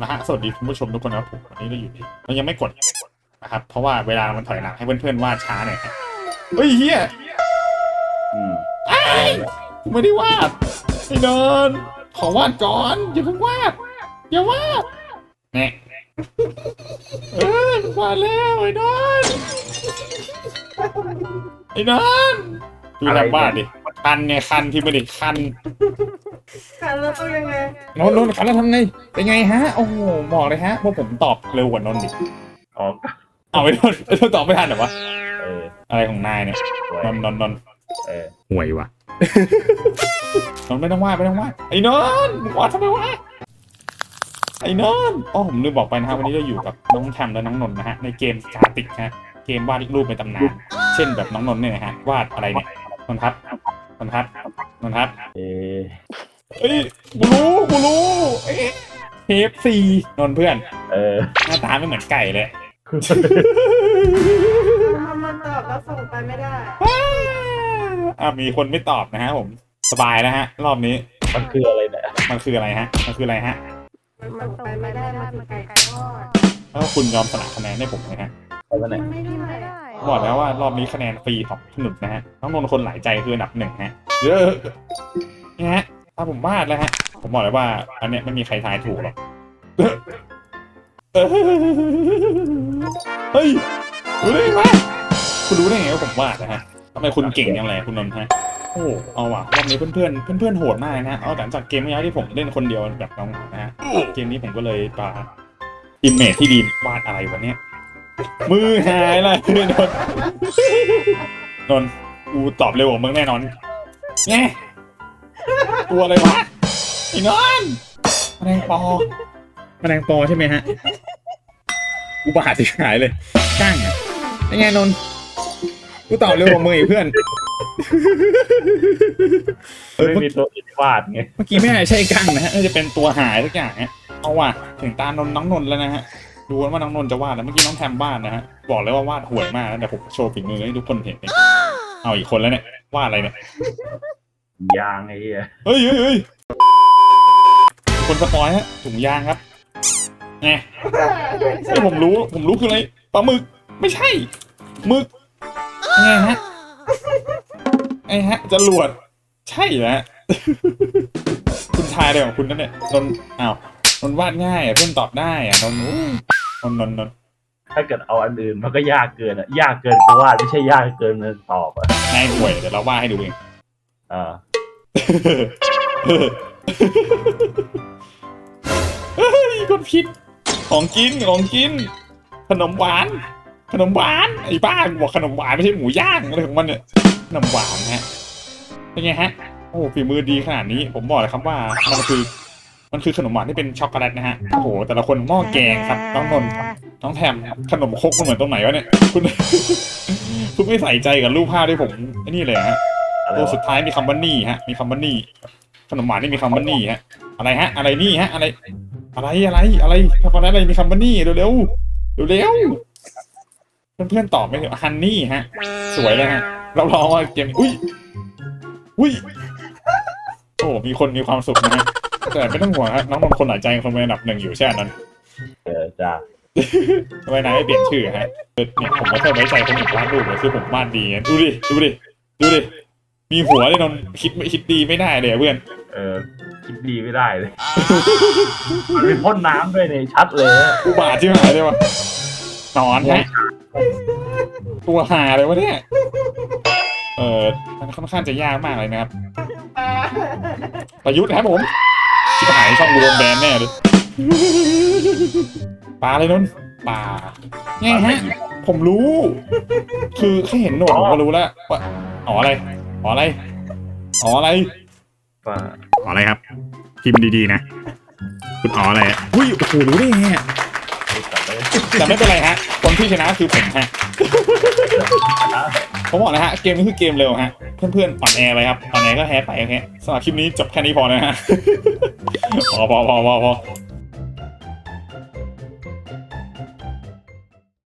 นะฮะสวัสดีคุณผู้ชมทุกคนนะครับผมวันนี้เราอยู่ที่มันยังไม่กดนะครับ เพราะว่าเวลามันถอยหลังให้เพื่อนๆวาดช้าหน่อยครับเฮ้ยเฮียอืมกูไม่ได้วาดไอ้เดินขอวาดก่อนอย่าเพิ่งวาดอย่าวาดแน่เออวาดแล้วไอ้เดินไอ้เดินดูทางบ้านดิคันไงคันที่ไม่ได้คัน ค่ะแล้วต้องยังไงนนท์นนท์คันแล้วทำไงเป็นไงฮะโอ้โหบอกเลยฮะว่าผมตอบเร็วกว่านนท์ดิอ๋อเอาไปโดนไปโดนตอบไม่ทันเหรอวะเอออะไรของนายเนี่ยสวยนนท์นนท์นนท์เออห่วยวะนนท์ไม่ต้องวาดไม่ต้องวาดไอ้นนท์มึงวาดทำไมวะไอ้นนท์อ๋อผมลืมบอกไปนะฮะวันนี้เราอยู่กับน้องแทมและน้องนนท์นะฮะในเกมกาติกฮะเกมวาดรูปในตำนานเช่นแบบน้องนนท์เนี่ยนะฮะวาดอะไรเนี่ยนนทัศน์นนทัศน์นนทัศน์เออ เอ้ยกูรู้กูรู้เอ๊ะเทปซีนนท์เพื่อน เออ หน้าตาไม่เหมือนไก่เลยถ้ามันตอบแล้วส่งไปไม่ได้ อะมีคนไม่ตอบนะฮะผม สบายแล้วฮะ รอบนี้ มันคืออะไรเนี่ยมันคืออะไรฮะ มันคืออะไรฮะ มันส่งไปไม่ได้มันคือไก่ทอดแล้วคุณยอมสละคะแนนให้ผมไหมฮะ อะไรเนี่ยไม่ได้บอกแล้วว่ารอบนี้คะแนนฟรีของสนุกนะฮะ น้องนนท์คนหลายใจคืออันดับหนึ่งฮะ เยอะนี่ฮะ ถ้าผมวาดแล้วฮะ ผมบอกเลยว่า อันเนี้ยไม่มีใครทายถูกหรอก เฮ้ยรู้ได้ไงวะคุณรู้ได้ไงว่าผมวาดนะฮะทำไมคุณเก่งยังไงคุณนนท์ฮะ โอ้เอาว่ะรอบนี้เพื่อนๆเพื่อนๆโหดมากนะฮะเอาหลังจากเกมเมื่อกี้ที่ผมเล่นคนเดียวแบบน้องนะฮะ เกมนี้ผมก็เลยปาอิมเมจที่ดีวาดอะไรวะเนี่ย มือหายเลยนนท์นนท์กูตอบเร็วกว่ามึงแน่นอนไง ตัวอะไรวะไอ้นนท์แมลงปอแมลงปอใช่ไหมฮะกูบาดที่หายเลยก้างอะเป็นไงนนท์กูตอบเร็วกว่ามึงอีกเพื่อนเออไม่เมื่อมีตัวอื่นวาดไงเมื่อกี้ไม่น่าใช่กั้งนะฮะน่าจะเป็นตัวหายทุกอย่างฮะเอาว่ะถึงตานนท์น้องนนท์แล้วนะฮะ ดูว่าน้องนนท์จะวาดแล้วเมื่อกี้น้องแทมวาดนะฮะ บอกเลยว่าวาดห่วยมากแล้วแต่ผมโชว์ฝีมือให้ทุกคนเห็นเองเอาอีกคนแล้วเนี่ย วาดอะไรเนี่ย ยางไอ้เหี้ยเฮ้ยเฮ้ยเฮ้ยคนสปอยฮะถุงยางครับไงไอ้ยผมรู้ผมรู้คืออะไรปลาหมึกไม่ใช่หมึกไงฮะไอ้ฮะจรวดใช่เหรอฮะคุณทายอะไรของคุณนั่นเนี่ยนนท์อ้าวนนท์วาดง่ายอะเพื่อนตอบได้อะนนท์อู้นนท์นนท์นนท์ถ้าเกิดเอาอันอื่นมันก็ยากเกินอะ ยากเกินกูวาดไม่ใช่ยากเกินมันตอบอะง่ายห่วยเดี๋ยวเราวาดให้ดูเองอ่า เฮ้ยกดผิด ของกินของกิน ขนมหวาน ขนมหวานไอ้บ้าบอกขนมหวานไม่ใช่หมูย่างอะไรของมันเนี่ยขนมหวานฮะเป็นไงฮะโอ้ฝีมือดีขนาดนี้ ผมบอกเลยครับว่ามันคือมันคือขนมหวานที่เป็นช็อกโกแลตนะฮะโอ้โหแต่ละคนหม้อแกงครับน้องนนท์น้องแทมขนมครกมันเหมือนตรงไหนวะเนี่ยคุณ คุณไม่ใส่ใจกับรูปภาพที่ผมไอ้นี่เลยฮะ อะไรตัววะสุดท้ายมีคำว่านี่ฮะ มีคำว่านี่ขนมหวานนี่มีคำว่านี่ฮะ อะไรฮะ อะไรนี่ฮะ อะไร อะไรอะไรอะไรช็อกโกแลตอะไรมีคำว่านี่เร็วเร็วเร็วเร็วๆเพื่อนๆตอบไม่ถูกฮันนี่ฮะ สวยเลยฮะเราลองว่าเกมอุ้ยอุ้ยโอ้มีคนมีความสุขนะฮะแต่ไม่ต้องห่วงฮะน้องนนท์คนหลายใจคนเป็นอันดับหนึ่งอยู่ใช่ไหมนั้นเออจ้าทำไมนายไม่เปลี่ยนชื่อฮะเออเนี่ยผมไม่ค่อยไว้ใจคนอื่นวาดรูปเลยคือผมวาดดีไงดูดิดูดิดูดิ มีหัวเลยนนท์คิดไม่คิดดีไม่ได้เลยอะเพื่อน เออคิดดีไม่ได้เลยมันมีพ่นน้ำด้วยเนี่ยชัดเลยอะอุบาทที่หายเลยวะนอนฮะตัวหาเลยวะเนี่ย เออมันค่อนข้างจะยากมากเลยนะครับ ประยุทธ์ครับผมชิบหายช่องกูโดนแบนแน่เลยปลาอะไรนนท์ปลาไงฮะ ผมรู้ คือแค่เห็นหนวดผมก็รู้แล้วว่าอ๋ออะไร อ๋ออะไรอ๋ออะไรว่าอ๋ออะไรครับพิมพ์ดีๆนะ คุณอ๋ออะไรอะอุ้ยโอ้โหรู้ได้ไงอะไม่ตัดเลยแต่ไม่เป็นไรฮะ คนที่ชนะคือผมฮะผมบอกนะฮะ เกมนี้คือเกมเร็วฮะ เพื่อนๆอ่อนแอไปครับอ่อนแอก็แพ้ไปโอเคสำหรับคลิปนี้จบแค่นี้พอนะฮะ พอพอพอพอพอ